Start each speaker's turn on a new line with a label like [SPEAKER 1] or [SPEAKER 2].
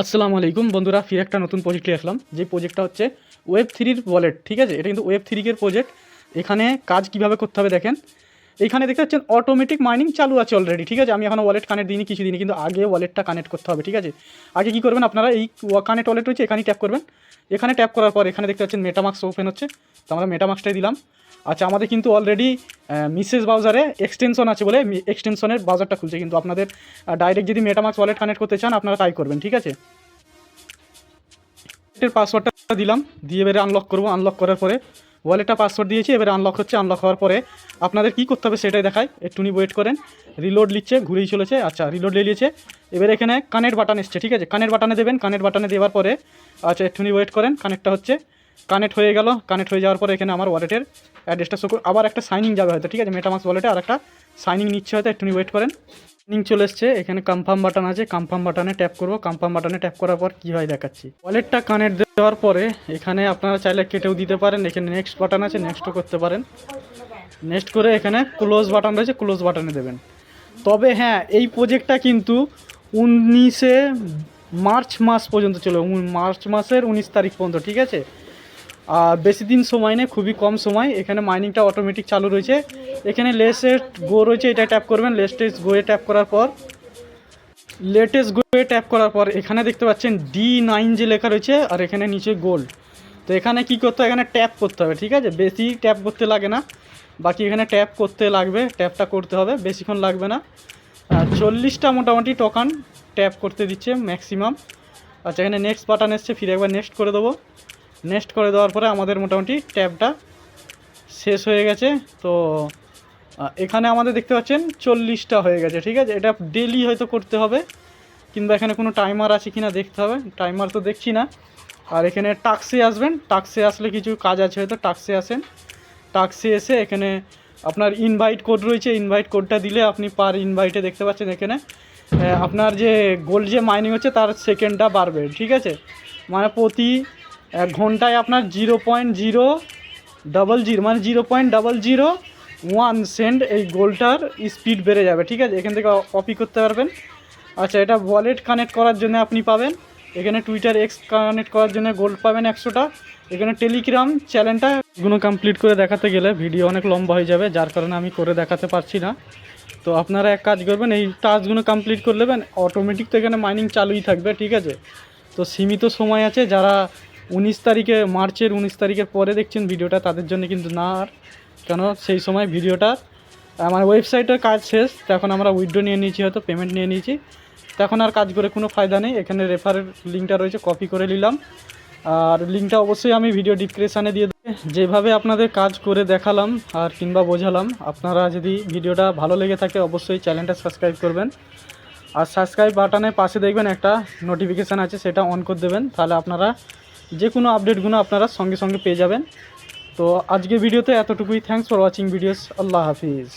[SPEAKER 1] আসসালামু আলাইকুম বন্ধুরা, ফির একটা নতুন প্রজেক্ট নিয়ে আসলাম। যে প্রজেক্টটা হচ্ছে ওয়েব থ্রির ওয়ালেট ঠিক আছে? এটা কিন্তু ওয়েব থ্রিকের প্রজেক্ট এখানে কাজ কীভাবে করতে হবে দেখেন? এখানে দেখতে পাচ্ছেন অটোমেটিক মাইনিং চালু আছে অলরেডি ঠিক আছে? আমি এখন ওয়ালেট কানেক্ট দিইনি, কিছু দিনই কিন্তু আগে ওয়ালেটটা কানেক্ট করতে হবে, ঠিক আছে? আগে কী করবেন আপনারা এই কানেক্ট ওয়ালেট রয়েছে, এখানেই ট্যাপ করবেন। এখানে ট্যাপ করার পর এখানে দেখতে পাচ্ছেন মেটামাক্স ওপেন হচ্ছে, তো আমরা মেটামাক্সটাই দিলাম। আচ্ছা আমাদের কিন্তু অলরেডি মিসেস ব্রাউজারে এক্সটেনশন আছে বলে এক্সটেনশনের ব্রাউজারটা খুলছে, কিন্তু আপনাদের ডাইরেক্ট যদি মেটামাক্স ওয়ালেট কানেক্ট করতে চান, আপনারা তাই করবেন, ঠিক আছে? পাসওয়ার্ডটা দিলাম, দিয়ে এবারে আনলক করব। আনলক করার পরে ওয়ালেটটা পাসওয়ার্ড দিয়েছি, এবার আনলক হচ্ছে আনলক হওয়ার পরে আপনাদের কি করতে হবে সেটাই দেখায় একটুনি ওয়েট করেন রিলোড লিখছে, ঘুরেই চলেছে আচ্ছা রিলোড নিয়েছে। এবার এখানে কানের বাটন এসছে, ঠিক আছে? কানের বাটনে দেবেন কানের বাটনে দেওয়ার পরে আচ্ছা একটুনি ওয়েট করেন কানেক্টটা হচ্ছে। কানেক্ট হয়ে গেল, কানেক্ট হয়ে যাওয়ার পরে এখানে আমার ওয়ালেটের অ্যাড্রেসটা শো আবার একটা সাইনিং যাবে হয়তো, ঠিক আছে? মেটামাক্স ওয়ালেটে আর একটা সাইনিং নিচ্ছে হয়তো একটুনি ওয়েট করেন। সাইনিং চলে এসছে, এখানে কনফার্ম বাটন আছে কনফার্ম বাটনে ট্যাপ করব। কনফার্ম বাটনে ট্যাপ করার পর কী হয় দেখাচ্ছি। ওয়ালেটটা কানেক্ট দেওয়ার পরে এখানে আপনারা চাইলে কেটেও দিতে পারেন, এখানে নেক্সট বাটন আছে নেক্সটও করতে পারেন। নেক্সট করে এখানে ক্লোজ বাটন রয়েছে ক্লোজ বাটনে দেবেন। তবে হ্যাঁ এই প্রজেক্টটা কিন্তু উনিশে মার্চ মাস পর্যন্ত চলে মার্চ মাসের উনিশ তারিখ পর্যন্ত, ঠিক আছে? বেশি দিন সময় নেই, খুবই কম সময়। এখানে মাইনিংটা অটোমেটিক চালু রয়েছে। এখানে লেটেস্ট গো রয়েছে, এটা ট্যাপ করবেন। লেটেস্ট গোয়ে ট্যাপ করার পর লেটেস্ট গোয়ে ট্যাপ করার পর, এখানে দেখতে পাচ্ছেন ডি নাইন যে লেখা রয়েছে, আর এখানে নিচে গোল্ড তো এখানে কি করতে হবে? এখানে ট্যাপ করতে হবে, ঠিক আছে? বেশি ট্যাপ করতে লাগে না। বাকি এখানে ট্যাপ করতে লাগবে ট্যাপটা করতে হবে, বেশিক্ষণ লাগবে না। চল্লিশটা মোটামুটি টোকান ট্যাপ করতে দিচ্ছে ম্যাক্সিমাম আচ্ছা এখানে নেক্সট বাটন এসছে, ফিরে একবার নেক্সট করে দেবো। নেক্সট করে দেওয়ার পরে আমাদের মোটামুটি ট্যাবটা শেষ হয়ে গেছে। তো এখানে আমাদের দেখতে পাচ্ছেন চল্লিশটা হয়ে গেছে, ঠিক আছে? এটা ডেলি হয়তো করতে হবে, কিংবা এখানে কোনো টাইমার আছে কি না দেখতে হবে। টাইমার তো দেখছি না। আর এখানে টাক্সে আসবেন। টাক্সে আসলে কিছু কাজ আছে হয়তো টাক্সে আসেন। টাক্সে এসে এখানে আপনার ইনভাইট কোড রয়েছে। ইনভাইট কোডটা দিলে আপনি পার ইনভাইটে দেখতে পাচ্ছেন এখানে। আপনার যে গোল্ড যে মাইনিং হচ্ছে, তার সেকেন্ডটা বাড়বে, ঠিক আছে? মানে প্রতি এক ঘন্টায় আপনার zero point zero double zero মানে zero point double zero one cent এই গোলটার স্পিড বেড়ে যাবে, ঠিক আছে? এখান থেকে কপি করতে পারবেন। আচ্ছা এটা ওয়ালেট কানেক্ট করার জন্য আপনি পাবেন। এখানে টুইটার এক্স কানেক্ট করার জন্য গোল্ড পাবেন একশোটা। এখানে টেলিগ্রাম চ্যানেলটা এগুলো কমপ্লিট করে দেখাতে গেলে ভিডিও অনেক লম্বা হয়ে যাবে, যার কারণে আমি করে দেখাতে পারছি না। তো আপনারা এক কাজ করবেন, এই টাস্কগুলো কমপ্লিট করে নেবেন। অটোমেটিক তো এখানে মাইনিং চালুই থাকবে, ঠিক আছে? তো সীমিত সময় আছে, যারা উনিশ তারিখে, মার্চের উনিশ তারিখের পরে দেখছেন ভিডিওটা, তাদের জন্য কিন্তু না আর। কেন? সেই সময় ভিডিওটা, আমার ওয়েবসাইটের কাজ শেষ, তখন আমরা উইড্রো নিয়ে নিয়েছি হয়তো পেমেন্ট নিয়ে নিয়েছি। তখন আর কাজ করে কোনো ফায়দা নেই, এখানে রেফারের লিঙ্কটা রয়েছে কপি করে নিলাম। আর লিঙ্কটা অবশ্যই আমি ভিডিও ডিসক্রিপশানে দিয়ে দেবো। যেভাবে আপনাদের কাজ করে দেখালাম আর কিংবা বোঝালাম, আপনারা যদি ভিডিওটা ভালো লেগে থাকে, অবশ্যই চ্যানেলটা সাবস্ক্রাইব করবেন। আর সাবস্ক্রাইব বাটনের পাশে দেখবেন একটা নোটিফিকেশান আছে, সেটা অন করে দেবেন। তাহলে আপনারা যে কোনো আপডেটগুলো আপনারা সঙ্গে সঙ্গে পেয়ে যাবেন। তো আজকে ভিডিওতে এতটুকুই। থ্যাংকস ফর ওয়াচিং ভিডিওস আল্লাহ হাফিজ।